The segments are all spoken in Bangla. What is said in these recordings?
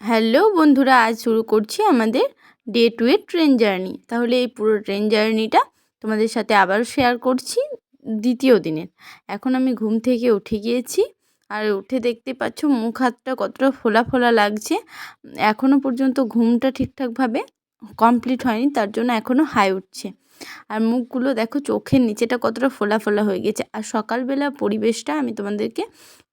হ্যালো বন্ধুরা, আজ শুরু করছি আমাদের ডে টু এর ট্রেন জার্নি তাহলে এই পুরো ট্রেন জার্নিটা তোমাদের সাথে আবার শেয়ার করছি দ্বিতীয় দিনের। এখন আমি ঘুম থেকে উঠে গিয়েছি আর উঠে দেখতে পাচ্ছ মুখ হাতটা কতটা ফোলা ফোলা লাগছে। এখনও পর্যন্ত ঘুমটা ঠিকঠাকভাবে কমপ্লিট হয়নি, তার জন্য এখনও হাই উঠছে। আর মুখগুলো দেখো চোখের নিচেটা কতটা ফোলা ফোলা হয়ে গেছে। আর সকালবেলা পরিবেশটা আমি তোমাদেরকে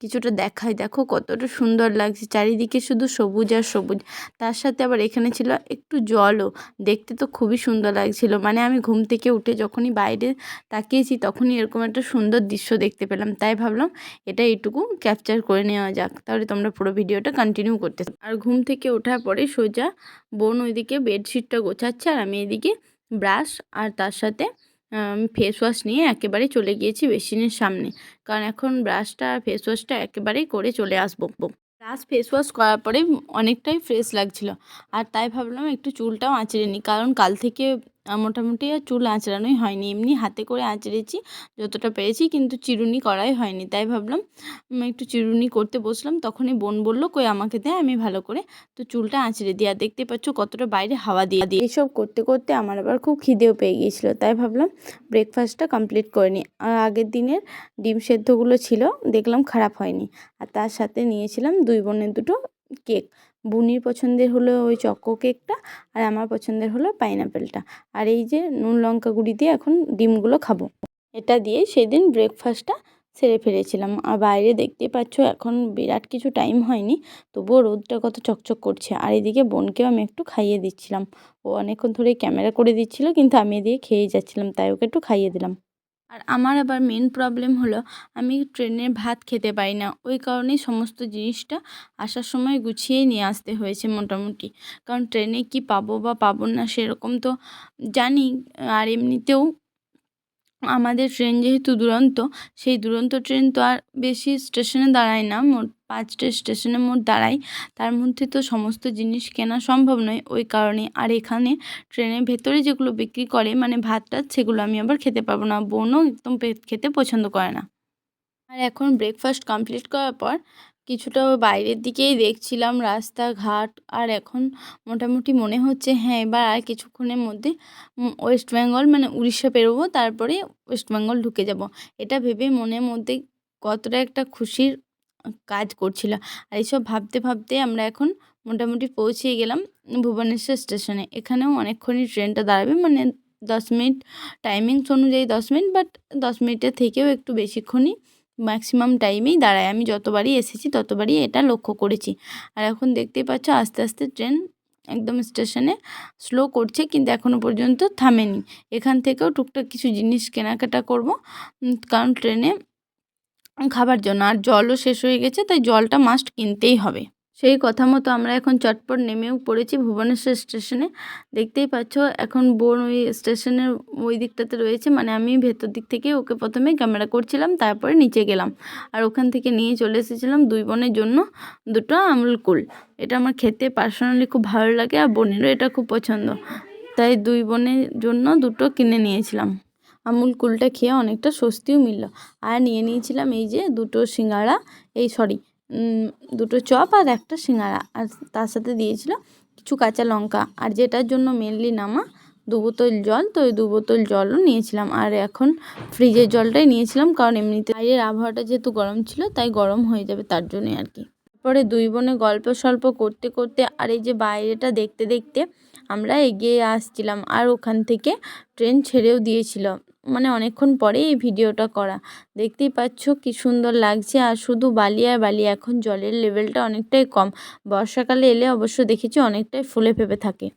কিছুটা দেখাই। দেখো কতটা সুন্দর লাগছে। চারিদিকে শুধু সবুজ আর সবুজ। তার সাথে আবার এখানে ছিল একটু জলও। দেখতে তো খুবই সুন্দর লাগছিল। মানে আমি ঘুম থেকে উঠে যখনই বাইরে তাকিয়েছি তখনই এরকম একটা সুন্দর দৃশ্য দেখতে পেলাম। তাই ভাবলাম এটা এইটুকু ক্যাপচার করে নেওয়া যাক। তাহলে তোমরা পুরো ভিডিওটা কন্টিনিউ করতে আর ঘুম থেকে ওঠার পরে সোজা বোন ওইদিকে বেডশিটটা গোছাচ্ছে আর আমি এদিকে ব্রাশ আর তার সাথে ফেস ওয়াশ নিয়ে একেবারে চলে গিয়েছি বেসিনের সামনে। কারণ এখন ব্রাশটা আর ফেস ওয়াশটা একেবারেই করে চলে আসব। ব্রাশ ফেস ওয়াশ করার পরে অনেকটাই ফ্রেশ লাগছিল। আর তাই ভাবলাম একটু চুলটাও আঁচড়ে নিই। কারণ কাল থেকে মোটামুটি আর চুল আঁচড়ানোই হয়নি। এমনি হাতে করে আঁচড়েছি, যতটা পেরেছি, কিন্তু চিরুনি করাই হয়নি। তাই ভাবলাম একটু চিরুনি করতে বসলাম। তখনই বোন বলল, কই, আমাকে দেয় আমি ভালো করে তো চুলটা আঁচড়ে দিই। আর দেখতে পাচ্ছ কতটা বাইরে হাওয়া দিয়ে দিই এইসব করতে করতে আমার আবার খুব খিদেও পেয়ে গিয়েছিল। তাই ভাবলাম ব্রেকফাস্টটা কমপ্লিট করে নিই। আর আগের দিনের ডিম সেদ্ধগুলো ছিল, দেখলাম খারাপ হয়নি। আর তার সাথে নিয়েছিলাম দুই বোনের দুটো কেক। বুনির পছন্দের হলো ওই চকো কেকটা আর আমার পছন্দের হলো পাইনাপেলটা। আর এই যে নুন লঙ্কা গুঁড়ি দিয়ে এখন ডিমগুলো খাব। এটা দিয়ে সেদিন ব্রেকফাস্টটা সেরে ফেলেছিলাম। আর বাইরে দেখতেই পাচ্ছ এখন বিরাট কিছু টাইম হয়নি, তবুও রোদটা কত চকচক করছে। আর এদিকে বোনকেও আমি একটু খাইয়ে দিচ্ছিলাম। ও অনেকক্ষণ ধরে ক্যামেরা করে দিচ্ছিল, কিন্তু আমি এদিকে খেয়ে যাচ্ছিলাম, তাই ওকে একটু খাইয়ে দিলাম। আর আমার আবার মেন প্রবলেম হলো আমি ট্রেনের ভাত খেতে পারি না। ওই কারণেই সমস্ত জিনিসটা আসার সময় গুছিয়ে নিয়ে আসতে হয়েছে মোটামুটি। কারণ ট্রেনে কি পাবো বা পাবো না সেরকম তো জানি, আর এমনিতেও আমাদের ট্রেন যেহেতু দুরন্ত, সেই দুরন্ত ট্রেন তো আর বেশি স্টেশনে দাঁড়ায় না। মোট পাঁচটা স্টেশনে মোট দাঁড়ায়। তার মধ্যে তো সমস্ত জিনিস কেনা সম্ভব নয়। ওই কারণে আর এখানে ট্রেনের ভেতরে যেগুলো বিক্রি করে মানে ভাত টাত, সেগুলো আমি আবার খেতে পারব না। বোনও একদম খেতে পছন্দ করে না। আর এখন ব্রেকফাস্ট কমপ্লিট করার পর কিছুটা বাইরের দিকেই দেখছিলাম রাস্তাঘাট। আর এখন মোটামুটি মনে হচ্ছে হ্যাঁ এবার আর কিছুক্ষণের মধ্যে ওয়েস্ট বেঙ্গল মানে উড়িষ্যা পেরোবো, তারপরে ওয়েস্ট বেঙ্গল ঢুকে যাব। এটা ভেবে মনের মধ্যে কতটা একটা খুশির কাজ করছিল। আর এইসব ভাবতে ভাবতে আমরা এখন মোটামুটি পৌঁছে গেলাম ভুবনেশ্বর স্টেশনে। এখানেও অনেকক্ষণই ট্রেনটা দাঁড়াবে মানে দশ মিনিট, টাইমিংস অনুযায়ী দশ মিনিট, বাট দশ মিনিটের থেকেও একটু বেশিক্ষণই ম্যাক্সিমাম টাইমেই দাঁড়ায়। আমি যতবারই এসেছি, ততবারই এটা লক্ষ্য করেছি। আর এখন দেখতেই পাচ্ছ, আস্তে আস্তে ট্রেন একদম স্টেশনে স্লো করছে, কিন্তু এখনও পর্যন্ত থামেনি। এখান থেকেও টুকটাক কিছু জিনিস কেনাকাটা করব কারণ ট্রেনে খাবার জন্য। আর জলও শেষ হয়ে গেছে, তাই জলটা মাস্ট কিনতেই হবে। সেই কথা মতো আমরা এখন চটপট নেমেও পড়েছি ভুবনেশ্বর স্টেশনে। দেখতেই পাচ্ছ, এখন বোন ওই স্টেশনের ওই দিকটাতে রয়েছে মানে আমি ভেতর দিক থেকে ওকে প্রথমে ক্যামেরা করছিলাম, তারপরে নিচে গেলাম। আর ওখান থেকে নিয়ে চলে এসেছিলাম দুই বোনের জন্য দুটো আমুল কুল। এটা আমার খেতে পার্সোনালি খুব ভালো লাগে আর বোনেরও এটা খুব পছন্দ। তাই দুই বোনের জন্য দুটো কিনে নিয়েছিলাম। আমুল কুলটা খেয়ে অনেকটা স্বস্তিও মিলল। আর নিয়ে নিয়েছিলাম এই যে দুটো সিঙ্গাড়া এই সরি দুটো চপ আর একটা সিঙ্গারা। আর তার সাথে দিয়েছিল কিছু কাঁচা লঙ্কা। আর যেটার জন্য মেনলি নামা দু বোতল জল, তো ওই দু বোতল জলও নিয়েছিলাম। আর এখন ফ্রিজের জলটাই নিয়েছিলাম, কারণ এমনিতে বাইরের আবহাওয়াটা যেহেতু গরম ছিল, তাই গরম হয়ে যাবে তার জন্যই আর কি। তারপরে দুই বোনে গল্প সল্প করতে করতে আর এই যে বাইরেটা দেখতে দেখতে আমরা এগিয়ে আসছিলাম। আর ওখান থেকে ট্রেন ছেড়েও দিয়েছিল। মানে অনেকক্ষণ পরে এই ভিডিওটা করা। দেখতেই পাচ্ছ কি সুন্দর লাগছে। আর শুধু বালি আর বালি, এখন জলের লেভেলটা অনেকটাই কম। বর্ষাকালে এলে অবশ্য দেখেছি অনেকটাই ফুলে ফেপে থাকে।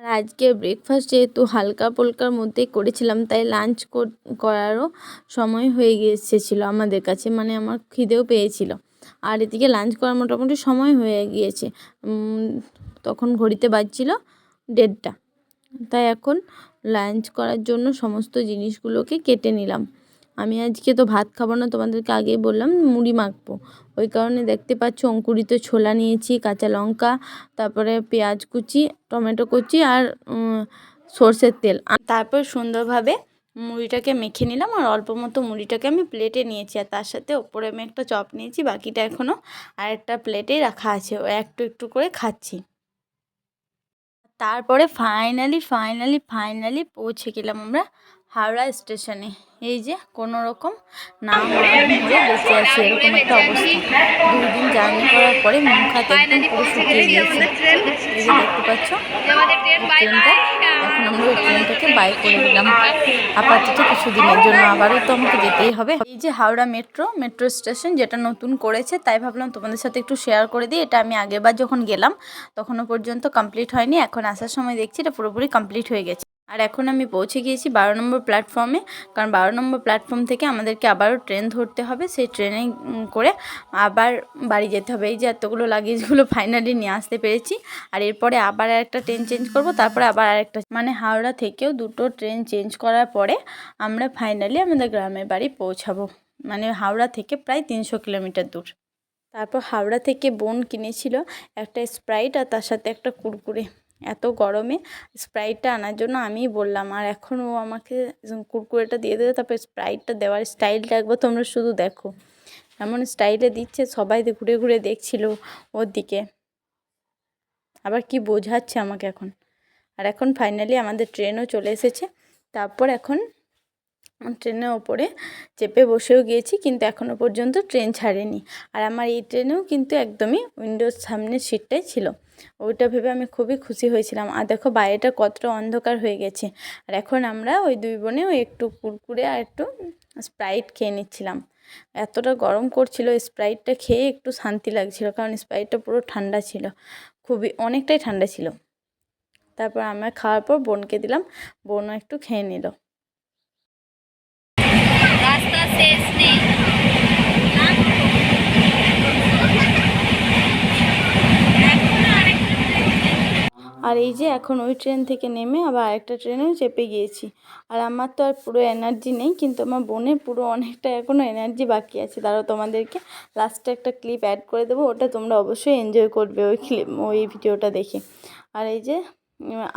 আর আজকে ব্রেকফাস্ট যেহেতু হালকা পোলকার মধ্যেই করেছিলাম, তাই লাঞ্চ করারও সময় হয়ে গিয়েছিল আমাদের কাছে। মানে আমার খিদেও পেয়েছিল। আর এদিকে লাঞ্চ করার মোটামুটি সময় হয়ে গিয়েছে। তখন ঘড়িতে বাজছিল দেড়টা। তাই এখন লাঞ্চ করার জন্য সমস্ত জিনিসগুলোকে কেটে নিলাম। আমি আজকে তো ভাত খাব না, তোমাদেরকে আগেই বললাম মুড়ি মাখবো। ওই কারণে দেখতে পাচ্ছ অঙ্কুরিত ছোলা নিয়েছি, কাঁচা লঙ্কা, তারপরে পেঁয়াজ কুচি, টমেটো কুচি আর সর্ষের তেল। তারপর সুন্দরভাবে মুড়িটাকে মেখে নিলাম আর অল্প মতো মুড়িটাকে আমি প্লেটে নিয়েছি আর তার সাথে ওপরে আমি একটা চপ নিয়েছি, বাকিটা এখনও আর একটা প্লেটেই রাখা আছে। ও একটু একটু করে খাচ্ছি। তারপরে ফাইনালি ফাইনালি ফাইনালি পৌঁছে গেলাম আমরা হাওড়া স্টেশনে। এই যে কোনো রকম না যে বেঁচে আছি এরকম একটা অবস্থা। দুই দিন জার্নি করার পরে মুখ হাত একদম পুরো শুকিয়ে গিয়েছে। এই যে দেখতে পাচ্ছ ট্রেনটা এখন আমরা ওই ট্রেনটাকে বাই করে দিলাম। আপাতত কিছু দিনের জন্য আবারও তো আমাকে যেতেই হবে। এই যে হাওড়া মেট্রো মেট্রো স্টেশন যেটা নতুন করেছে তাই ভাবলাম তোমাদের সাথে একটু শেয়ার করে দিই। এটা আমি আগেরবার যখন গেলাম তখনও পর্যন্ত কমপ্লিট হয়নি। এখন আসার সময় দেখছি এটা পুরোপুরি কমপ্লিট হয়ে গেছে। আর এখন আমি পৌঁছে গিয়েছি বারো নম্বর প্ল্যাটফর্মে কারণ বারো নম্বর প্ল্যাটফর্ম থেকে আমাদেরকে আবারও ট্রেন ধরতে হবে। সেই ট্রেনে করে আবার বাড়ি যেতে হবে। এই যে এতগুলো লাগেজগুলো ফাইনালি নিয়ে আসতে পেরেছি। আর এরপরে আবার একটা ট্রেন চেঞ্জ করব। তারপরে আবার আরেকটা মানে হাওড়া থেকেও দুটো ট্রেন চেঞ্জ করার পরে আমরা ফাইনালি আমাদের গ্রামের বাড়ি পৌঁছাবো। মানে হাওড়া থেকে প্রায় তিনশো কিলোমিটার দূর। তারপর হাওড়া থেকে বোন কিনেছিল একটা স্প্রাইট আর তার সাথে একটা কুরকুরে। এত গরমে স্প্রাইটটা আনার জন্য আমি বললাম, আর এখন ও আমাকে কুরকুরেটা দিয়ে দেবে, তারপর স্প্রাইটটা দেওয়ার স্টাইলটা একবার তোমরা শুধু দেখো। এমন স্টাইলে দিচ্ছে, সবাই ঘুরে ঘুরে দেখছিল ওর দিকে। আবার কি বোঝাচ্ছে আমাকে এখন? আর এখন ফাইনালি আমাদের ট্রেনও চলে এসেছে। তারপর এখন ট্রেনের ওপরে চেপে বসেও গিয়েছি, কিন্তু এখনও পর্যন্ত ট্রেন ছাড়েনি। আর আমার এই ট্রেনেও কিন্তু একদমই উইন্ডোর সামনের সিটটাই ছিল। ওইটা ভেবে আমি খুবই খুশি হয়েছিলাম। আর দেখো, বাইরেটা কতটা অন্ধকার হয়ে গেছে। আর এখন আমরা ওই দুই বোনে ওই একটু কুরকুরে আর একটু স্প্রাইট খেয়ে নিচ্ছিলাম। এতটা গরম করছিল, স্প্রাইটটা খেয়ে একটু শান্তি লাগছিল, কারণ স্প্রাইটটা পুরো ঠান্ডা ছিল। খুবই, অনেকটাই ঠান্ডা ছিল। তারপর আমরা খাওয়ার পর বোনকে দিলাম। বোনও একটু খেয়ে নিল। আর এই যে এখন ওই ট্রেন থেকে নেমে আবার আরেকটা ট্রেনেও চেপে গিয়েছি। আর আমার তো আর পুরো এনার্জি নেই, কিন্তু আমার বোনের পুরো অনেকটা এখনও এনার্জি বাকি আছে। তারাও তোমাদেরকে লাস্টে একটা ক্লিপ অ্যাড করে দেবো, ওটা তোমরা অবশ্যই এনজয় করবে ওই ক্লিপ ওই ভিডিওটা দেখে। আর এই যে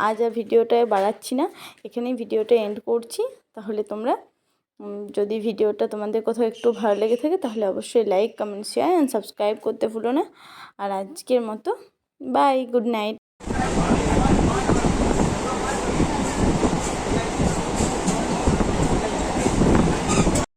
আজ আর ভিডিওটা বাড়াচ্ছি না, এখানেই ভিডিওটা এন্ড করছি, তাহলে তোমরা যদি ভিডিওটা তোমাদের কোথাও একটু ভালো লেগে থাকে, তাহলে অবশ্যই like comment share and subscribe করতে ভুলো না। আর আজকের মতো বাই গুড নাইট